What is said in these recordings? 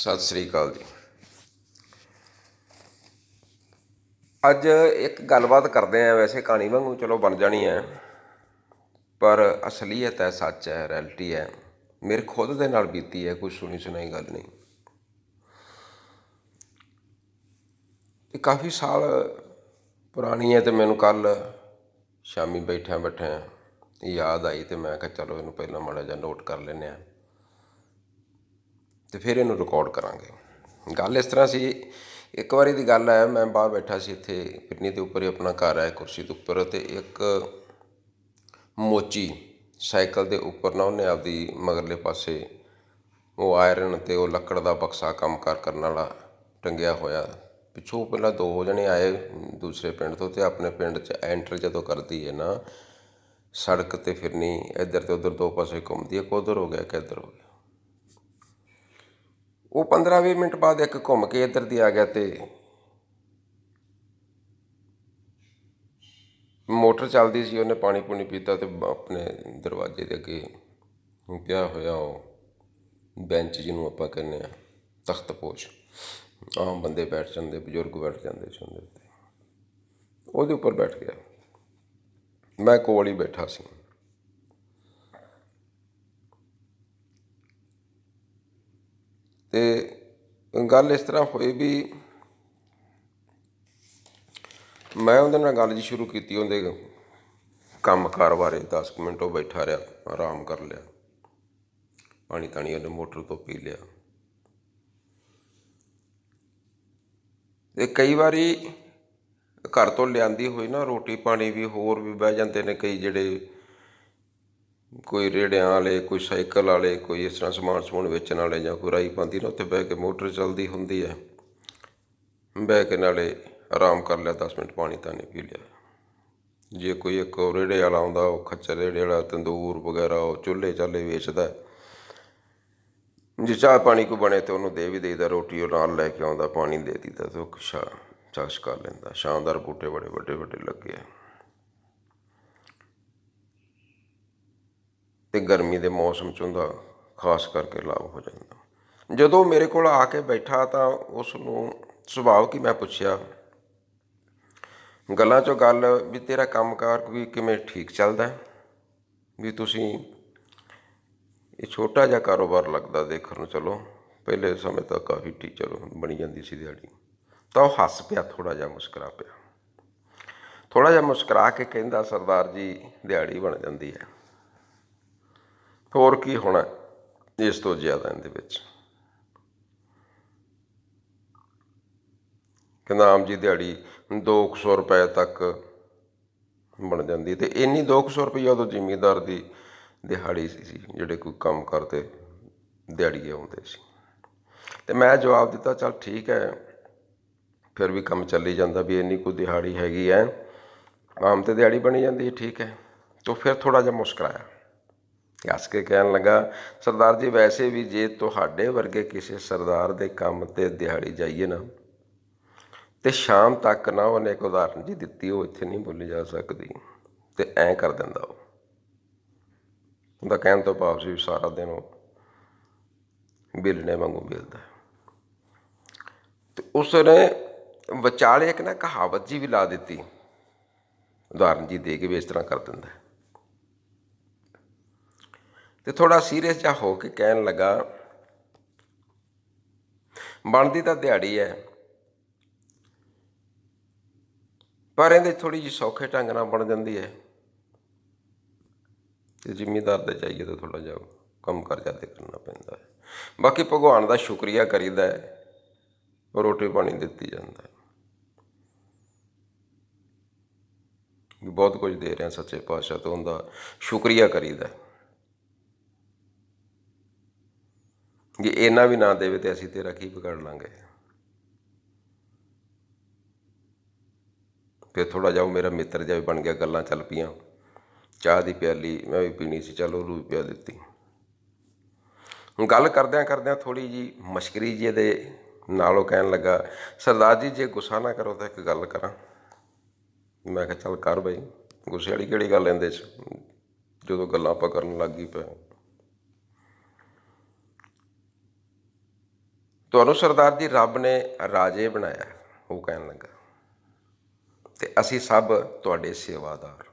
ਸਤਿ ਸ੍ਰੀ ਅਕਾਲ ਜੀ। ਅੱਜ ਇੱਕ ਗੱਲਬਾਤ ਕਰਦੇ ਆ, ਵੈਸੇ ਕਹਾਣੀ ਵਾਂਗੂ ਚਲੋ ਬਣ ਜਾਣੀ ਹੈ ਪਰ ਅਸਲੀਅਤ ਹੈ, ਸੱਚ ਹੈ, ਰਿਐਲਿਟੀ ਹੈ। ਮੇਰੇ ਖੁਦ ਦੇ ਨਾਲ ਬੀਤੀ ਹੈ, ਕੋਈ ਸੁਣੀ ਸੁਣਾਈ ਗੱਲ ਨਹੀਂ। ਇਹ ਕਾਫੀ ਸਾਲ ਪੁਰਾਣੀ ਹੈ ਤੇ ਮੈਨੂੰ ਕੱਲ ਸ਼ਾਮੀ ਬੈਠਿਆਂ ਬੈਠਿਆਂ ਯਾਦ ਆਈ ਤੇ ਮੈਂ ਕਿਹਾ ਚਲੋ ਇਹਨੂੰ ਪਹਿਲਾਂ ਮਾੜਾ ਜਿਹਾ ਨੋਟ ਕਰ ਲੈਂਦੇ ਆ ਤੇ ਫਿਰ ਇਹਨੂੰ ਰਿਕਾਰਡ ਕਰਾਂਗੇ। ਗੱਲ ਇਸ ਤਰ੍ਹਾਂ ਸੀ, ਇੱਕ ਵਾਰੀ ਦੀ ਗੱਲ ਹੈ, ਮੈਂ ਬਾਹਰ ਬੈਠਾ ਸੀ ਇੱਥੇ, ਪਿੰਨੀ ਦੇ ਉੱਪਰ ਹੀ ਆਪਣਾ ਘਰ ਹੈ, ਕੁਰਸੀ ਦੇ ਉੱਪਰ, ਤੇ ਇੱਕ ਮੋਚੀ ਸਾਈਕਲ ਦੇ ਉੱਪਰ ਨਾ ਉਹਨੇ ਆਪਦੀ ਮਗਰਲੇ ਪਾਸੇ, ਉਹ ਆਇਰਨ ਤੇ ਉਹ ਲੱਕੜ ਦਾ ਬਕਸਾ ਕੰਮ ਕਾਰ ਕਰਨ ਵਾਲਾ ਟੰਗਿਆ ਹੋਇਆ। ਪਿੱਛੋਂ ਪਹਿਲਾਂ ਦੋ ਜਣੇ ਆਏ ਦੂਸਰੇ ਪਿੰਡ ਤੋਂ ਤੇ ਆਪਣੇ ਪਿੰਡ 'ਚ ਐਂਟਰ ਜਦੋਂ ਕਰਦੀ ਹੈ ਨਾ, ਸੜਕ ਤੇ ਫਿਰਨੀ, ਇੱਧਰ ਤੇ ਉੱਧਰ ਦੋ ਪਾਸੇ ਘੁੰਮਦੀ ਹੈ ਕੋਧਰ ਹੋ ਗਿਆ ਕਿੱਧਰ ਹੋ ਗਿਆ। ਉਹ 15-20 ਮਿੰਟ ਬਾਅਦ ਇੱਕ ਘੁੰਮ ਕੇ ਇੱਧਰ ਦੀ ਆ ਗਿਆ ਤੇ ਮੋਟਰ ਚੱਲਦੀ ਸੀ, ਉਹਨੇ ਪਾਣੀ ਪੂਣੀ ਪੀਤਾ ਤੇ ਆਪਣੇ ਦਰਵਾਜ਼ੇ ਦੇ ਅੱਗੇ ਪਿਆ ਹੋਇਆ ਉਹ ਬੈਂਚ ਜਿਹਨੂੰ ਆਪਾਂ ਕਹਿੰਦੇ ਆ, ਤਖਤ ਪੋਸ਼। ਆਮ ਬੰਦੇ ਬੈਠ ਜਾਂਦੇ, ਬਜ਼ੁਰਗ ਬੈਠ ਜਾਂਦੇ ਸੀ ਉਹਦੇ ਉੱਤੇ। ਉਹਦੇ ਉੱਪਰ ਬੈਠ ਗਿਆ। ਮੈਂ ਕੋਲ ਹੀ ਬੈਠਾ ਸੀ। ਤੇ ਗੱਲ ਇਸ ਤਰ੍ਹਾਂ ਹੋਈ ਵੀ ਮੈਂ ਉਹਦੇ ਨਾਲ ਗੱਲ ਜੀ ਸ਼ੁਰੂ ਕੀਤੀ, ਉਹਦੇ ਕੰਮਕਾਰ ਬਾਰੇ 10 ਕੁ ਮਿੰਟ ਉਹ ਬੈਠਾ ਰਿਹਾ, ਆਰਾਮ ਕਰ ਲਿਆ। ਪਾਣੀ ਤਾਣੀ ਉਹਨੇ ਮੋਟਰ ਤੋਂ ਪੀ ਲਿਆ। ਤੇ ਕਈ ਵਾਰੀ ਘਰ ਤੋਂ ਲਿਆਂਦੀ ਹੋਈ ਨਾ ਰੋਟੀ ਪਾਣੀ ਵੀ ਹੋਰ ਵੀ ਬਹਿ ਜਾਂਦੇ ਨੇ ਕਈ ਜਿਹੜੇ ਕੋਈ ਰੇੜਿਆਂ ਵਾਲੇ, ਕੋਈ ਸਾਈਕਲ ਵਾਲੇ, ਕੋਈ ਇਸ ਤਰ੍ਹਾਂ ਸਮਾਨ ਸਮੂਨ ਵੇਚਣ ਵਾਲੇ ਜਾਂ ਕੋਈ ਰਾਈ ਪਾਉਂਦੀ ਨਾ, ਉੱਥੇ ਬਹਿ ਕੇ ਮੋਟਰ ਚੱਲਦੀ ਹੁੰਦੀ ਹੈ। ਬਹਿ ਕੇ ਨਾਲੇ ਆਰਾਮ ਕਰ ਲਿਆ 10 ਮਿੰਟ ਪਾਣੀ ਤਾਂ ਨਹੀਂ ਪੀ ਲਿਆ। ਜੇ ਕੋਈ ਇੱਕ ਹੋਰ ਰੇੜੇ ਵਾਲਾ ਆਉਂਦਾ, ਉਹ ਖੱਚਰ ਰੇੜੇ ਵਾਲਾ, ਤੰਦੂਰ ਵਗੈਰਾ, ਉਹ ਚੁੱਲ੍ਹੇ ਚਾਲੇ ਵੇਚਦਾ ਜੇ ਚਾਹ ਪਾਣੀ ਕੋ ਬਣੇ ਤੇ ਉਹਨੂੰ ਦੇ ਵੀ ਦੇਈਦਾ, ਰੋਟੀ ਉਹ ਨਾਲ ਲੈ ਕੇ ਆਉਂਦਾ, ਪਾਣੀ ਦੇ ਦਿੱਤਾ ਤੇ ਉਹ ਸ਼ਾ, ਚਾਸ਼ ਕਰ ਲੈਂਦਾ। ਸ਼ਾਨਦਾਰ ਬੂਟੇ ਬੜੇ ਵੱਡੇ ਵੱਡੇ ਲੱਗੇ ਆ। ਤੇ ਗਰਮੀ ਦੇ ਮੌਸਮ ਚ ਉਹਦਾ ਖਾਸ ਕਰਕੇ ਲਾਭ ਹੋ ਜਾਂਦਾ। ਜਦੋਂ ਮੇਰੇ ਕੋਲ ਆ ਕੇ ਬੈਠਾ ਤਾਂ ਉਸ ਨੂੰ ਸੁਭਾਅ ਕੀ ਮੈਂ ਪੁੱਛਿਆ, ਗੱਲਾਂ ਚੋਂ ਗੱਲ ਵੀ ਤੇਰਾ ਕੰਮਕਾਰ ਵੀ ਕਿਵੇਂ ਠੀਕ ਚੱਲਦਾ ਹੈ? ਵੀ ਤੁਸੀਂ ਇਹ ਛੋਟਾ ਜਿਹਾ ਕਾਰੋਬਾਰ ਲੱਗਦਾ ਦੇਖਣ ਨੂੰ ਚਲੋ, ਪਹਿਲੇ ਸਮੇਂ ਤਾਂ ਕਾਫੀ ਠੀਕ ਚਲੋ ਬਣੀ ਜਾਂਦੀ ਸੀ ਦਿਹਾੜੀ, ਤਾਂ ਉਹ ਹੱਸ ਪਿਆ ਥੋੜਾ ਜਿਹਾ ਮੁਸਕਰਾ ਪਿਆ। ਥੋੜਾ ਜਿਹਾ ਮੁਸਕਰਾ ਕੇ ਕਹਿੰਦਾ, ਸਰਦਾਰ ਜੀ, ਦਿਹਾੜੀ ਬਣ ਜਾਂਦੀ ਹੈ। ਹੋਰ ਕੀ ਹੋਣਾ ਇਸ ਤੋਂ ਜ਼ਿਆਦਾ ਇਹਦੇ ਵਿੱਚ? ਕਹਿੰਦਾ ਆਮ ਜੀ ਦਿਹਾੜੀ 200 ਰੁਪਏ ਤੱਕ ਬਣ ਜਾਂਦੀ ਤੇ ਇੰਨੀ 200 ਰੁਪਏ ਉਦੋਂ ਜ਼ਿਮੀਂਦਾਰ ਦੀ ਦਿਹਾੜੀ ਸੀ ਜਿਹੜੇ ਕੋਈ ਕੰਮ ਕਰਦੇ ਦਿਹਾੜੀਏ ਆਉਂਦੇ ਸੀ। ਤੇ ਮੈਂ ਜਵਾਬ ਦਿੱਤਾ, ਚਲ ਠੀਕ ਹੈ, ਫਿਰ ਵੀ ਕੰਮ ਚੱਲੀ ਜਾਂਦਾ ਵੀ ਇੰਨੀ ਕੋਈ ਦਿਹਾੜੀ ਹੈਗੀ ਹੈ ਆਮ ਤੇ ਦਿਹਾੜੀ ਬਣੀ ਜਾਂਦੀ ਹੈ ਠੀਕ ਹੈ। ਤੋ ਫਿਰ ਥੋੜਾ ਜਿਹਾ ਮੁਸਕਰਾਇਆ। ਹੱਸ ਕੇ ਕਹਿਣ ਲੱਗਾ, ਸਰਦਾਰ ਜੀ, ਵੈਸੇ ਵੀ ਜੇ ਤੁਹਾਡੇ ਵਰਗੇ ਕਿਸੇ ਸਰਦਾਰ ਦੇ ਕੰਮ ਤੇ ਦਿਹਾੜੀ ਜਾਈਏ ਨਾ, ਤੇ ਸ਼ਾਮ ਤੱਕ ਨਾ ਉਹਨੇ ਇੱਕ ਉਦਾਹਰਨ ਜੀ ਦਿੱਤੀ, ਉਹ ਇੱਥੇ ਨਹੀਂ ਬੋਲੀ ਜਾ ਸਕਦੀ। ਤੇ ਐਂ ਕਰ ਦਿੰਦਾ ਉਹ। ਉਹਦਾ ਕਹਿਣ ਤੋਂ ਭਾਵ ਸੀ ਵੀ ਸਾਰਾ ਦਿਨ ਉਹ ਬਿਲਨੇ ਵਾਂਗੂ ਬਿਲਦਾ ਤੇ ਉਸ ਨੇ ਵਿਚਾਲੇ ਇੱਕ ਨਾ ਕਹਾਵਤ ਜੀ ਵੀ ਲਾ ਦਿੱਤੀ, ਉਦਾਹਰਨ ਜੀ ਦੇ ਕੇ ਵੀ ਇਸ ਤਰ੍ਹਾਂ ਕਰ ਦਿੰਦਾ ਤੇ ਥੋੜਾ ਸੀਰੀਅਸ ਜਿਹਾ ਹੋ ਕੇ ਕਹਿਣ ਲੱਗਾ, ਬਣਦੀ ਤਾਂ ਦਿਹਾੜੀ ਹੈ ਪਰ ਇਹਦੇ ਥੋੜੀ ਜਿਹੀ ਸੌਖੇ ਢੰਗ ਨਾਲ ਬਣ ਜਾਂਦੀ ਹੈ ਤੇ ਜ਼ਿਮੀਦਾਰ ਦੇ ਚਾਹੀਏ ਤਾਂ ਥੋੜਾ ਜਿਹਾ ਕੰਮ ਕਰ ਜਾਂਦੇ ਕਰਨਾ ਪੈਂਦਾ ਹੈ ਬਾਕੀ ਭਗਵਾਨ ਦਾ ਸ਼ੁਕਰੀਆ ਕਰੀਦਾ ਹੈ ਰੋਟੀ ਪਾਣੀ ਦਿੱਤੀ ਜਾਂਦਾ ਹੈ ਬਹੁਤ ਕੁਝ ਦੇ ਰਿਹਾ ਸੱਚੇ ਪਾਤਸ਼ਾਹ ਤੋਂ ਉਹਦਾ ਸ਼ੁਕਰੀਆ ਕਰੀਦਾ ਹੈ ਜੇ ਇਹਨਾਂ ਵੀ ਨਾ ਦੇਵੇ ਤੇ ਅਸੀਂ ਤੇਰਾ ਕੀ ਵਿਗਾੜ ਲਾਂਗੇ। ਫਿਰ ਥੋੜਾ ਜਿਹਾ ਉਹ ਮੇਰਾ ਮਿੱਤਰ ਜਿਹਾ ਵੀ ਬਣ ਗਿਆ, ਗੱਲਾਂ ਚੱਲ ਪਈਆਂ। ਚਾਹ ਦੀ ਪਿਆਲੀ ਮੈਂ ਵੀ ਪੀਣੀ ਸੀ, ਚਲ ਉਹਨੂੰ ਵੀ ਪਿਆ ਦਿੱਤੀ। ਹੁਣ ਗੱਲ ਕਰਦਿਆਂ ਕਰਦਿਆਂ ਥੋੜੀ ਜੀ ਮਸ਼ਕਰੀ ਜੀ ਦੇ ਨਾਲ ਉਹ ਕਹਿਣ ਲੱਗਾ, ਸਰਦਾਰ ਜੀ, ਜੇ ਗੁੱਸਾ ਨਾ ਕਰੋ ਤਾਂ ਇੱਕ ਗੱਲ ਕਰਾਂ। ਮੈਂ ਕਿਹਾ, ਚੱਲ ਕਰ ਬਈ, ਗੁੱਸੇ ਵਾਲੀ ਕਿਹੜੀ ਗੱਲ ਇਹਦੇ 'ਚ? ਜਦੋਂ ਗੱਲਾਂ ਆਪਾਂ ਕਰਨ ਲੱਗ ਗਈ ਪਏ ਤੁਹਾਨੂੰ ਸਰਦਾਰ ਜੀ ਰੱਬ ਨੇ ਰਾਜੇ ਬਣਾਇਆ ਉਹ ਕਹਿਣ ਲੱਗਾ। ਤੇ ਅਸੀਂ ਸਭ ਤੁਹਾਡੇ ਸੇਵਾਦਾਰ।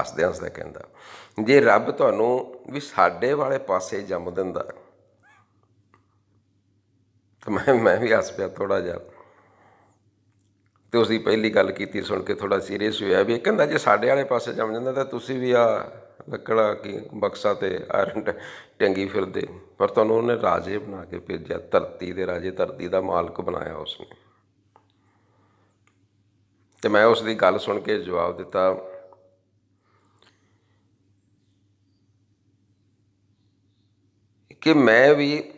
ਹੱਸਦੇ ਹੱਸਦੇ ਕਹਿੰਦਾ, ਜੇ ਰੱਬ ਤੁਹਾਨੂੰ ਵੀ ਸਾਡੇ ਵਾਲੇ ਪਾਸੇ ਜੰਮ ਦਿੰਦਾ, ਤਾਂ ਮੈਂ ਮੈਂ ਵੀ ਹੱਸ ਪਿਆ ਥੋੜਾ ਜਿਹਾ। ਤੇ ਉਸ ਦੀ ਪਹਿਲੀ ਗੱਲ ਕੀਤੀ ਸੁਣ ਕੇ ਥੋੜਾ ਸੀਰੀਅਸ ਹੋਇਆ ਵੀ ਇਹ ਕਹਿੰਦਾ ਜੇ ਸਾਡੇ ਵਾਲੇ ਪਾਸੇ ਜੰਮ ਜਾਂਦਾ ਤਾਂ ਤੁਸੀਂ ਵੀ ਆ। ਲੱਕੜਾ ਕੀ ਬਕਸਾ ਤੇ ਆਇਰਨ ਟ- ਟੰਗੀ ਫਿਰਦੇ। ਪਰ ਤੁਹਾਨੂੰ ਉਹਨੇ ਰਾਜੇ ਬਣਾ ਕੇ ਭੇਜਿਆ, ਧਰਤੀ ਦੇ ਰਾਜੇ, ਧਰਤੀ ਦਾ ਮਾਲਕ ਬਣਾਇਆ ਉਸਨੇ। ਤੇ ਮੈਂ ਉਸ ਦੀ ਗੱਲ ਸੁਣ ਕੇ ਜਵਾਬ ਦਿੱਤਾ, ਕਿ ਮੈਂ ਵੀ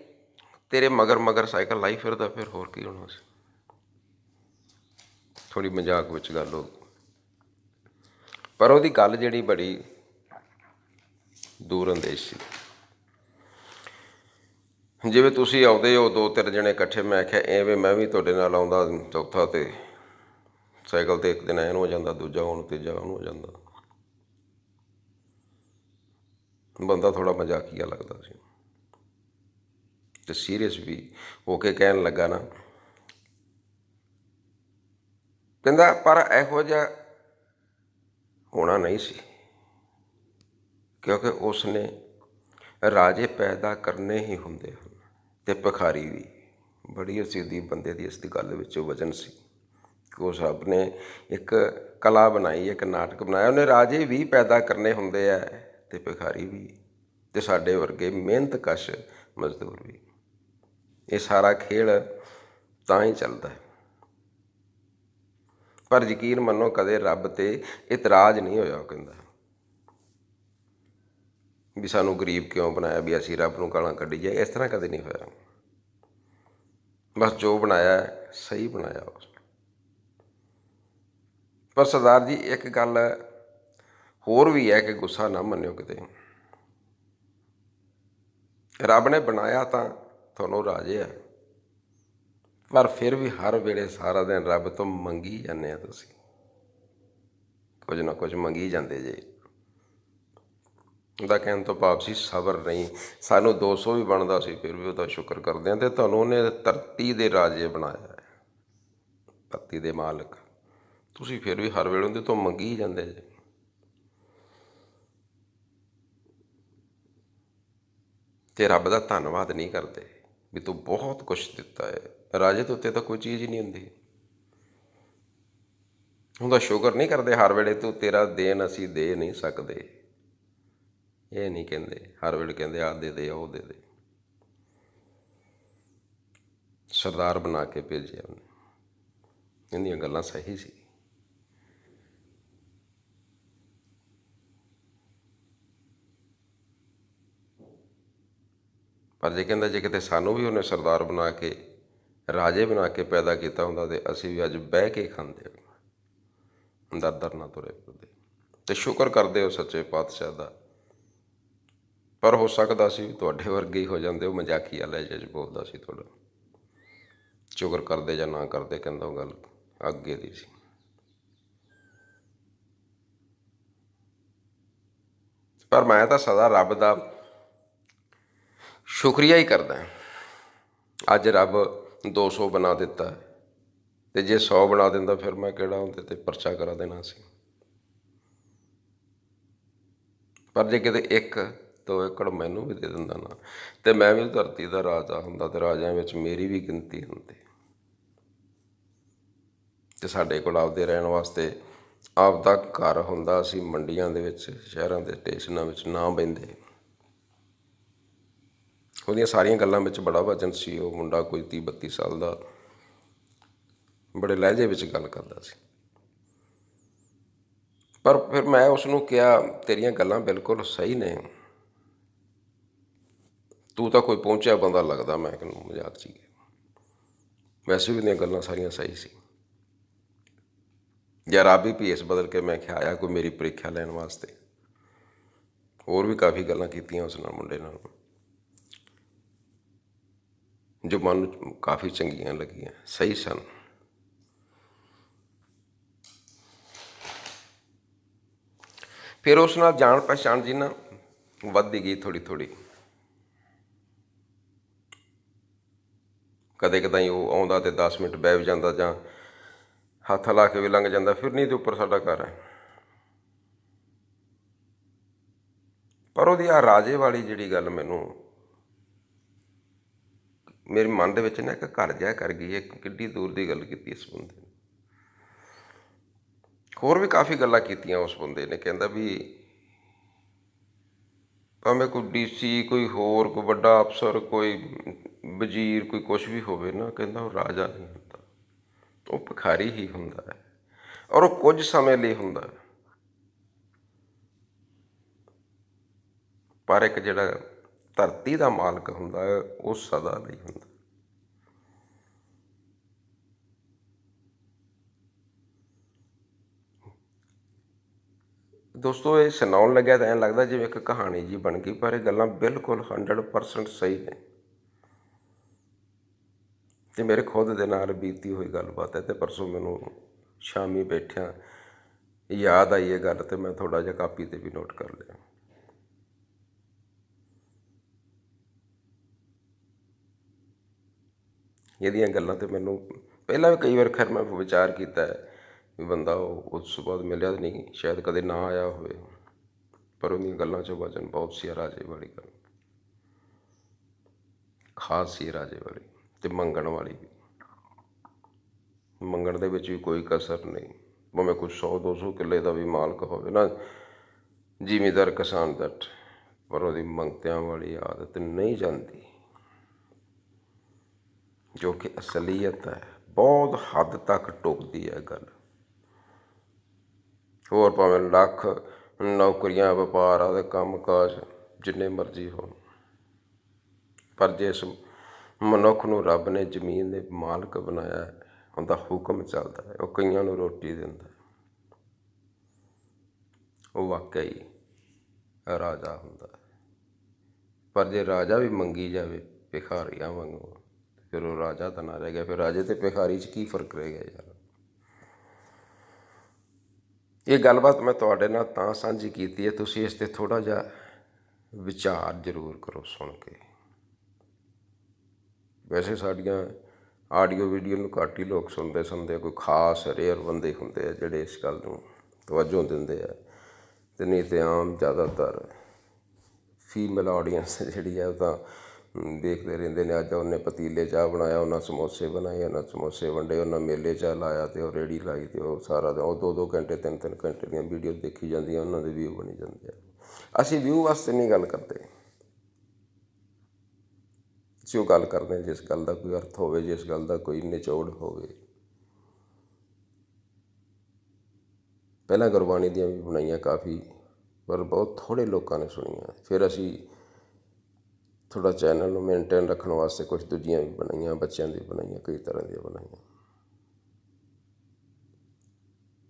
ਤੇਰੇ ਮਗਰ ਮਗਰ ਸਾਈਕਲ ਲਾਈ ਫਿਰਦਾ, ਫਿਰ ਹੋਰ ਕੀ ਹੋਣਾ ਸੀ? ਥੋੜੀ ਮਜ਼ਾਕ ਵਿੱਚ ਗੱਲ ਹੋ ਪਰ ਉਹਦੀ ਗੱਲ ਜਿਹੜੀ ਬੜੀ ਦੂਰ ਅੰਦੇਸ਼ ਸੀ। ਜਿਵੇਂ ਤੁਸੀਂ ਆਉਂਦੇ ਹੋ, ਦੋ ਤਿੰਨ ਜਣੇ ਇਕੱਠੇ, ਮੈਂ ਆਖਿਆ, ਐਵੇਂ ਮੈਂ ਵੀ ਤੁਹਾਡੇ ਨਾਲ ਆਉਂਦਾ ਚੌਥਾ ਤੇ ਸਾਈਕਲ ਤੇ ਇੱਕ ਦਿਨ ਐਨ ਹੋ ਜਾਂਦਾ, ਦੂਜਾ ਉਹਨੂੰ ਤੀਜਾ ਉਹਨੂੰ ਹੋ ਜਾਂਦਾ। ਬੰਦਾ ਥੋੜਾ ਮਜ਼ਾਕੀਆ ਲੱਗਦਾ ਸੀ। ਤੇ ਸੀਰੀਅਸ ਵੀ ਹੋ ਕੇ ਕਹਿਣ ਲੱਗਾ ਨਾ, ਕਹਿੰਦਾ, ਪਰ ਇਹੋ ਜਿਹਾ ਹੋਣਾ ਨਹੀਂ ਸੀ। ਕਿਉਂਕਿ ਉਸ ਨੇ ਰਾਜੇ ਪੈਦਾ ਕਰਨੇ ਹੀ ਹੁੰਦੇ ਹਨ ਤੇ ਭਿਖਾਰੀ ਵੀ। ਬੜੀ ਅਸੀਦੀ ਬੰਦੇ ਦੀ ਇਸ ਦੀ ਗੱਲ ਵਿੱਚ ਵਜਨ ਸੀ ਉਸ ਰੱਬ ਨੇ ਇੱਕ ਕਲਾ ਬਣਾਈ, ਇੱਕ ਨਾਟਕ ਬਣਾਇਆ। ਉਹਨੇ ਰਾਜੇ ਵੀ ਪੈਦਾ ਕਰਨੇ ਹੁੰਦੇ ਆ ਤੇ ਭਿਖਾਰੀ ਵੀ ਤੇ ਸਾਡੇ ਵਰਗੇ ਮਿਹਨਤ ਕਸ਼ ਮਜ਼ਦੂਰ ਵੀ। ਇਹ ਸਾਰਾ ਖੇਡ ਤਾਂ ਹੀ ਚੱਲਦਾ ਹੈ। ਪਰ ਯਕੀਨ ਮੰਨੋ ਕਦੇ ਰੱਬ ਤੇ ਇਤਰਾਜ਼ ਨਹੀਂ ਹੋਇਆ, ਉਹ ਕਹਿੰਦਾ। ਵੀ ਸਾਨੂੰ ਗਰੀਬ ਕਿਉਂ ਬਣਾਇਆ, ਵੀ ਅਸੀਂ ਰੱਬ ਨੂੰ ਗਾਲਾਂ ਕੱਢੀ ਜਾਏ ਇਸ ਤਰ੍ਹਾਂ ਕਦੇ ਨਹੀਂ ਹੋਇਆ। ਬਸ ਜੋ ਬਣਾਇਆ, ਸਹੀ ਬਣਾਇਆ ਉਸ ਪਰ ਸਰਦਾਰ ਜੀ, ਇੱਕ ਗੱਲ ਹੋਰ ਵੀ ਹੈ ਕਿ ਗੁੱਸਾ ਨਾ ਮੰਨਿਓ ਕਿਤੇ। ਰੱਬ ਨੇ ਬਣਾਇਆ ਤਾਂ ਤੁਹਾਨੂੰ ਰਾਜੇ ਆ ਪਰ ਫਿਰ ਵੀ ਹਰ ਵੇਲੇ ਸਾਰਾ ਦਿਨ ਰੱਬ ਤੋਂ ਮੰਗੀ ਜਾਂਦੇ ਆ ਤੁਸੀਂ। ਕੁਝ ਨਾ ਕੁਝ ਮੰਗੀ ਜਾਂਦੇ ਜੇ। ਉਹਦਾ ਕਹਿਣ ਤੋਂ ਭਾਵ ਸੀ ਸਬਰ ਨਹੀਂ। ਸਾਨੂੰ 200 ਵੀ ਬਣਦਾ ਸੀ, ਫਿਰ ਵੀ ਉਹਦਾ ਸ਼ੁਕਰ ਕਰਦੇ ਹਾਂ ਤੇ ਤੁਹਾਨੂੰ ਉਹਨੇ ਧਰਤੀ ਦੇ ਰਾਜੇ ਬਣਾਇਆ ਹੈ। ਧਰਤੀ ਦੇ ਮਾਲਕ। ਤੁਸੀਂ ਫਿਰ ਵੀ ਹਰ ਵੇਲੇ ਉਹਦੇ ਤੋਂ ਮੰਗੀ ਜਾਂਦੇ ਜੀ। ਤੇ ਰੱਬ ਦਾ ਧੰਨਵਾਦ ਨਹੀਂ ਕਰਦੇ ਵੀ ਤੂੰ ਬਹੁਤ ਕੁਝ ਦਿੱਤਾ ਹੈ। ਰਾਜੇ ਤੋਂ ਉੱਤੇ ਤਾਂ ਕੋਈ ਚੀਜ਼ ਹੀ ਨਹੀਂ ਹੁੰਦੀ। ਉਹਦਾ ਸ਼ੁਕਰ ਨਹੀਂ ਕਰਦੇ ਹਰ ਵੇਲੇ ਤੂੰ ਤੇਰਾ ਦੇਣ ਅਸੀਂ ਦੇ ਨਹੀਂ ਸਕਦੇ। ਇਹ ਨਹੀਂ ਕਹਿੰਦੇ, ਹਰ ਵੇਲੇ ਕਹਿੰਦੇ ਆ ਦੇ ਦੇ, ਉਹ ਦੇ ਦੇ। ਸਰਦਾਰ ਬਣਾ ਕੇ ਭੇਜਿਆ ਉਹਨੇ। ਇਹਦੀਆਂ ਗੱਲਾਂ ਸਹੀ ਸੀ। ਪਰ ਜੇ ਕਹਿੰਦਾ ਜੇ ਕਿਤੇ ਸਾਨੂੰ ਵੀ ਉਹਨੇ ਸਰਦਾਰ ਬਣਾ ਕੇ, ਰਾਜੇ ਬਣਾ ਕੇ ਪੈਦਾ ਕੀਤਾ ਹੁੰਦਾ ਤੇ ਅਸੀਂ ਵੀ ਅੱਜ ਬਹਿ ਕੇ ਖਾਂਦੇ ਦਰ ਦਰ ਨਾ ਤੁਰੇ ਫਿਰਦੇ। ਤੇ ਸ਼ੁਕਰ ਕਰਦੇ ਹੋ ਸੱਚੇ ਪਾਤਸ਼ਾਹ ਦਾ। ਪਰ ਹੋ ਸਕਦਾ ਸੀ ਤੁਹਾਡੇ ਵਰਗੇ ਹੀ ਹੋ ਜਾਂਦੇ, ਉਹ ਮਜ਼ਾਕੀਆ ਲਹਿਜੇ 'ਚ ਬੋਲਦਾ ਸੀ ਥੋੜਾ ਚੁਗਰ ਕਰਦੇ ਜਾਂ ਨਾ ਕਰਦੇ, ਕਹਿੰਦਾ ਉਹ ਗੱਲ ਅੱਗੇ ਦੀ ਸੀ। ਪਰ ਮੈਂ ਤਾਂ ਸਦਾ ਰੱਬ ਦਾ ਸ਼ੁਕਰੀਆ ਹੀ ਕਰਦਾ ਅੱਜ ਰੱਬ 200 ਬਣਾ ਦਿੱਤਾ ਹੈ ਤੇ ਜੇ 100 ਬਣਾ ਦਿੰਦਾ ਫਿਰ ਮੈਂ ਕਿਹੜਾ ਹੁੰਦੇ ਤੇ ਪਰਚਾ ਕਰਾ ਦੇਣਾ ਸੀ? ਪਰ ਜੇ ਕਿਤੇ ਇੱਕ ਦੋ ਏਕੜ ਮੈਨੂੰ ਵੀ ਦੇ ਦਿੰਦਾ ਨਾ। ਤੇ ਮੈਂ ਵੀ ਧਰਤੀ ਦਾ ਰਾਜਾ ਹੁੰਦਾ ਤੇ ਰਾਜਿਆਂ ਵਿੱਚ ਮੇਰੀ ਵੀ ਗਿਣਤੀ ਹੁੰਦੀ। ਤੇ ਸਾਡੇ ਕੋਲ ਆਪਦੇ ਰਹਿਣ ਵਾਸਤੇ ਆਪਦਾ ਘਰ ਹੁੰਦਾ, ਅਸੀਂ ਮੰਡੀਆਂ ਦੇ ਵਿੱਚ, ਸ਼ਹਿਰਾਂ ਦੇ ਸਟੇਸ਼ਨਾਂ ਵਿੱਚ ਨਾ ਬੈੰਦੇ ਉਹਦੀਆਂ ਸਾਰੀਆਂ ਗੱਲਾਂ ਵਿੱਚ ਬੜਾ ਵਚਨ ਸੀ, ਉਹ ਮੁੰਡਾ ਕੋਈ 30 32 ਸਾਲ ਦਾ ਬੜੇ ਲਹਿਜੇ ਵਿੱਚ ਗੱਲ ਕਰਦਾ ਸੀ। ਪਰ ਫਿਰ ਮੈਂ ਉਸ ਨੂੰ ਕਿਹਾ, ਤੇਰੀਆਂ ਗੱਲਾਂ ਬਿਲਕੁਲ ਸਹੀ ਨੇ। ਤੂੰ ਤਾਂ ਕੋਈ ਪਹੁੰਚਿਆ ਬੰਦਾ ਲੱਗਦਾ, ਮੈਂ ਕਿਹਨੂੰ ਮਜ਼ਾਕ ਚ ਹੀ ਵੈਸੇ ਵੀ ਦੀਆਂ ਗੱਲਾਂ ਸਾਰੀਆਂ ਸਹੀ ਸੀ। ਜਾਂ ਰੱਬ ਹੀ ਭੇਸ ਬਦਲ ਕੇ ਮੈਂ ਕਿਹਾ, ਆਇਆ ਕੋਈ ਮੇਰੀ ਪ੍ਰੀਖਿਆ ਲੈਣ ਵਾਸਤੇ। ਹੋਰ ਵੀ ਕਾਫੀ ਗੱਲਾਂ ਕੀਤੀਆਂ ਉਸ ਨਾਲ ਮੁੰਡੇ ਨਾਲ। ਜੋ ਮਨ ਨੂੰ ਕਾਫੀ ਚੰਗੀਆਂ ਲੱਗੀਆਂ, ਸਹੀ ਸਨ। ਫਿਰ ਉਸ ਨਾਲ ਜਾਣ ਪਛਾਣ ਜੀ ਨਾ ਵੱਧਦੀ ਗਈ ਥੋੜੀ ਥੋੜੀ ਕਦੇ ਕਦਾਈ ਉਹ ਆਉਂਦਾ ਤੇ 10 ਮਿੰਟ ਬਹਿ ਵੀ ਜਾਂਦਾ ਜਾਂ ਹੱਥ ਲਾ ਕੇ ਵੀ ਲੰਘ ਜਾਂਦਾ, ਫਿਰ ਨਹੀਂ ਤੇ ਉੱਪਰ ਸਾਡਾ ਘਰ ਹੈ। ਪਰ ਉਹਦੀ ਆ ਰਾਜੇ ਵਾਲੀ ਜਿਹੜੀ ਗੱਲ ਮੈਨੂੰ ਮੇਰੇ ਮਨ ਦੇ ਵਿੱਚ ਨਾ ਇੱਕ ਘਰ ਜਿਹਾ ਕਰ ਗਈ, ਇੱਕ ਕਿੱਡੀ ਦੂਰ ਦੀ ਗੱਲ ਕੀਤੀ ਇਸ ਬੰਦੇ ਨੇ। ਹੋਰ ਵੀ ਕਾਫੀ ਗੱਲਾਂ ਕੀਤੀਆਂ ਉਸ ਬੰਦੇ ਨੇ, ਕਹਿੰਦਾ ਵੀ ਭਾਵੇਂ ਕੋਈ ਡੀਸੀ, ਕੋਈ ਹੋਰ, ਕੋਈ ਵੱਡਾ ਅਫਸਰ, ਕੋਈ ਵਜ਼ੀਰ, ਕੋਈ ਕੁਝ ਵੀ ਹੋਵੇ ਨਾ, ਕਹਿੰਦਾ ਉਹ ਰਾਜਾ ਨਹੀਂ ਹੁੰਦਾ। ਉਹ ਭਿਖਾਰੀ ਹੀ ਹੁੰਦਾ ਹੈ। ਔਰ ਉਹ ਕੁਝ ਸਮੇਂ ਲਈ ਹੁੰਦਾ ਪਰ ਇੱਕ ਜਿਹੜਾ ਧਰਤੀ ਦਾ ਮਾਲਕ ਹੁੰਦਾ ਹੈ, ਉਹ ਸਦਾ ਲਈ ਹੁੰਦਾ ਦੋਸਤੋ, ਇਹ ਸੁਣਾਉਣ ਲੱਗਿਆ ਤਾਂ ਐਂ ਲੱਗਦਾ ਜਿਵੇਂ ਇੱਕ ਕਹਾਣੀ ਜੀ ਬਣ ਗਈ, ਪਰ ਇਹ ਗੱਲਾਂ ਬਿਲਕੁਲ 100% ਸਹੀ ਨੇ। ਤੇ ਮੇਰੇ ਖੁਦ ਦੇ ਨਾਲ ਬੀਤੀ ਹੋਈ ਗੱਲਬਾਤ ਹੈ ਤੇ ਪਰਸੋਂ ਮੈਨੂੰ ਸ਼ਾਮੀ ਬੈਠਿਆਂ ਯਾਦ ਆਈ ਇਹ ਗੱਲ ਤੇ ਮੈਂ ਥੋੜਾ ਜਿਹਾ ਕਾਪੀ ਤੇ ਵੀ ਨੋਟ ਕਰ ਲਿਆ। ਇਹਦੀਆਂ ਗੱਲਾਂ ਤੇ ਮੈਨੂੰ ਪਹਿਲਾਂ ਵੀ ਕਈ ਵਾਰ ਖੈਰ ਮੈਂ ਵਿਚਾਰ ਕੀਤਾ ਹੈ ਬੰਦਾ ਉਹ ਉਸ ਤੋਂ ਬਾਅਦ ਮਿਲਿਆ ਨਹੀਂ, ਸ਼ਾਇਦ ਕਦੇ ਨਾ ਆਇਆ ਹੋਵੇ। ਪਰ ਉਹਦੀਆਂ ਗੱਲਾਂ 'ਚੋਂ ਵਚਨ ਬਹੁਤ ਸੀ ਰਾਜੇ ਵਾਲੀ ਗੱਲ। ਖਾਸ ਸੀ ਰਾਜੇ ਵਾਲੀ ਤੇ ਮੰਗਣ ਵਾਲੀ ਵੀ। ਮੰਗਣ ਦੇ ਵਿੱਚ ਵੀ ਕੋਈ ਕਸਰ ਨਹੀਂ। ਭਾਵੇਂ ਕੋਈ 100 200 ਕਿੱਲੇ ਦਾ ਵੀ ਮਾਲਕ ਹੋਵੇ ਨਾ, ਜ਼ਿਮੀਦਾਰ ਕਿਸਾਨ ਦਾ ਪਰ ਉਹਦੀ ਮੰਗਤਿਆਂ ਵਾਲੀ ਆਦਤ ਨਹੀਂ ਜਾਂਦੀ। ਜੋ ਕਿ ਅਸਲੀਅਤ ਹੈ, ਬਹੁਤ ਹੱਦ ਤੱਕ ਟੋਕਦੀ ਹੈ ਗੱਲ। ਹੋਰ ਭਾਵੇਂ ਲੱਖ ਨੌਕਰੀਆਂ, ਵਪਾਰ ਆਦੇ ਕੰਮਕਾਜ ਜਿੰਨੇ ਮਰਜ਼ੀ ਹੋਣ। ਪਰ ਜਿਸ ਮਨੁੱਖ ਨੂੰ ਰੱਬ ਨੇ ਜ਼ਮੀਨ ਦੇ ਮਾਲਕ ਬਣਾਇਆ ਹੈ, ਉਹਦਾ ਹੁਕਮ ਚੱਲਦਾ ਹੈ, ਉਹ ਕਈਆਂ ਨੂੰ ਰੋਟੀ ਦਿੰਦਾ ਹੈ। ਉਹ ਵਾਕਈ ਰਾਜਾ ਹੁੰਦਾ ਹੈ। ਪਰ ਜੇ ਰਾਜਾ ਵੀ ਮੰਗੀ ਜਾਵੇ ਭਿਖਾਰੀਆਂ ਵਾਂਗੂ, ਫਿਰ ਉਹ ਰਾਜਾ ਤਾਂ ਨਾ ਰਹਿ ਗਿਆ। ਫਿਰ ਰਾਜੇ ਤੇ ਭਿਖਾਰੀ 'ਚ ਕੀ ਫ਼ਰਕ ਰਹਿ ਗਿਆ ਯਾਰ? ਇਹ ਗੱਲਬਾਤ ਮੈਂ ਤੁਹਾਡੇ ਨਾਲ ਤਾਂ ਸਾਂਝੀ ਕੀਤੀ ਹੈ, ਤੁਸੀਂ ਇਸ ਤੇ ਥੋੜਾ ਜਿਹਾ ਵਿਚਾਰ ਜ਼ਰੂਰ ਕਰੋ ਸੁਣ ਕੇ। ਵੈਸੇ ਸਾਡੀਆਂ ਆਡੀਓ ਵੀਡੀਓ ਨੂੰ ਘੱਟ ਹੀ ਲੋਕ ਸੁਣਦੇ ਸੁਣਦੇ ਕੋਈ ਖਾਸ ਰੇਅਰ ਬੰਦੇ ਹੁੰਦੇ ਆ ਜਿਹੜੇ ਇਸ ਗੱਲ ਨੂੰ ਤਵੱਜੋ ਦਿੰਦੇ ਆ। ਤੇ ਨਹੀਂ ਤੇ ਆਮ ਜ਼ਿਆਦਾਤਰ ਫੀਮੇਲ ਆਡੀਅנס ਜਿਹੜੀ ਹੈ ਉਹ ਤਾਂ ਦੇਖਦੇ ਰਹਿੰਦੇ ਨੇ। ਅੱਜ ਉਹਨੇ ਪਤੀਲੇ ਚਾਹ ਬਣਾਇਆ, ਉਹਨਾਂ ਸਮੋਸੇ ਬਣਾਏ, ਉਹਨਾਂ ਸਮੋਸੇ ਵੰਡੇ, ਉਹਨਾਂ ਮੇਲੇ ਚਾਹ ਲਾਇਆ ਤੇ ਉਹ ਰੇੜੀ ਲਾਈ ਤੇ ਉਹ ਸਾਰਾ ਦਿਨ, ਉਹ ਦੋ ਦੋ ਘੰਟੇ ਤਿੰਨ ਤਿੰਨ ਘੰਟੇ ਦੀਆਂ ਵੀਡੀਓ ਦੇਖੀ ਜਾਂਦੀਆਂ, ਉਹਨਾਂ ਦੇ ਵਿਊ ਬਣੀ ਜਾਂਦੇ ਆ। ਅਸੀਂ ਵਿਊ ਵਾਸਤੇ ਨਹੀਂ ਗੱਲ ਕਰਦੇ। ਅਸੀਂ ਉਹ ਗੱਲ ਕਰਦੇ ਹਾਂ ਜਿਸ ਗੱਲ ਦਾ ਕੋਈ ਅਰਥ ਹੋਵੇ, ਜਿਸ ਗੱਲ ਦਾ ਕੋਈ ਨਿਚੋੜ ਹੋਵੇ। ਪਹਿਲਾਂ ਗੁਰਬਾਣੀ ਦੀਆਂ ਵੀ ਬਣਾਈਆਂ ਕਾਫੀ, ਪਰ ਬਹੁਤ ਥੋੜੇ ਲੋਕਾਂ ਨੇ ਸੁਣੀਆਂ। ਫਿਰ ਅਸੀਂ ਥੋੜਾ ਚੈਨਲ ਨੂੰ ਮੇਨਟੇਨ ਰੱਖਣ ਵਾਸਤੇ ਕੁਝ ਦੂਜੀਆਂ ਵੀ ਬਣਾਈਆਂ, ਬੱਚਿਆਂ ਦੀ ਬਣਾਈਆਂ, ਕਈ ਤਰ੍ਹਾਂ ਦੀਆਂ ਬਣਾਈਆਂ।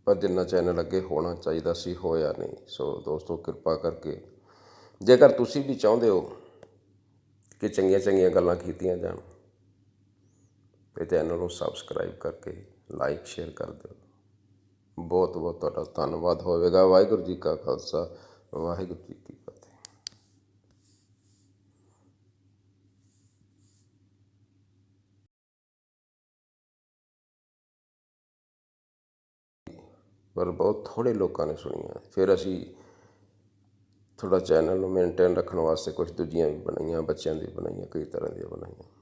ਪਰ ਜਿੰਨਾ ਚੈਨਲ ਅੱਗੇ ਹੋਣਾ ਚਾਹੀਦਾ ਸੀ, ਹੋਇਆ ਨਹੀਂ। ਸੋ ਦੋਸਤੋ, ਕਿਰਪਾ ਕਰਕੇ ਜੇਕਰ ਤੁਸੀਂ ਵੀ ਚਾਹੁੰਦੇ ਹੋ ਕਿ ਚੰਗੀਆਂ ਚੰਗੀਆਂ ਗੱਲਾਂ ਕੀਤੀਆਂ ਜਾਣ, ਤੇ ਚੈਨਲ ਨੂੰ ਸਬਸਕ੍ਰਾਈਬ ਕਰਕੇ ਲਾਈਕ ਸ਼ੇਅਰ ਕਰ ਦਿਓ। ਬਹੁਤ ਬਹੁਤ ਤੁਹਾਡਾ ਧੰਨਵਾਦ ਹੋਵੇਗਾ। ਵਾਹਿਗੁਰੂ ਜੀ ਕਾ ਖਾਲਸਾ, ਵਾਹਿਗੁਰੂ ਜੀ ਕੀ ਪਰ ਬਹੁਤ ਥੋੜੇ ਲੋਕਾਂ ਨੇ ਸੁਣੀਆਂ। ਫਿਰ ਅਸੀਂ ਥੋੜਾ ਚੈਨਲ ਨੂੰ ਮੇਨਟੇਨ ਰੱਖਣ ਵਾਸਤੇ ਕੁਝ ਦੂਜੀਆਂ ਵੀ ਬਣਾਈਆਂ, ਬੱਚਿਆਂ ਦੀ ਬਣਾਈਆਂ, ਕਈ ਤਰ੍ਹਾਂ ਦੀਆਂ ਬਣਾਈਆਂ।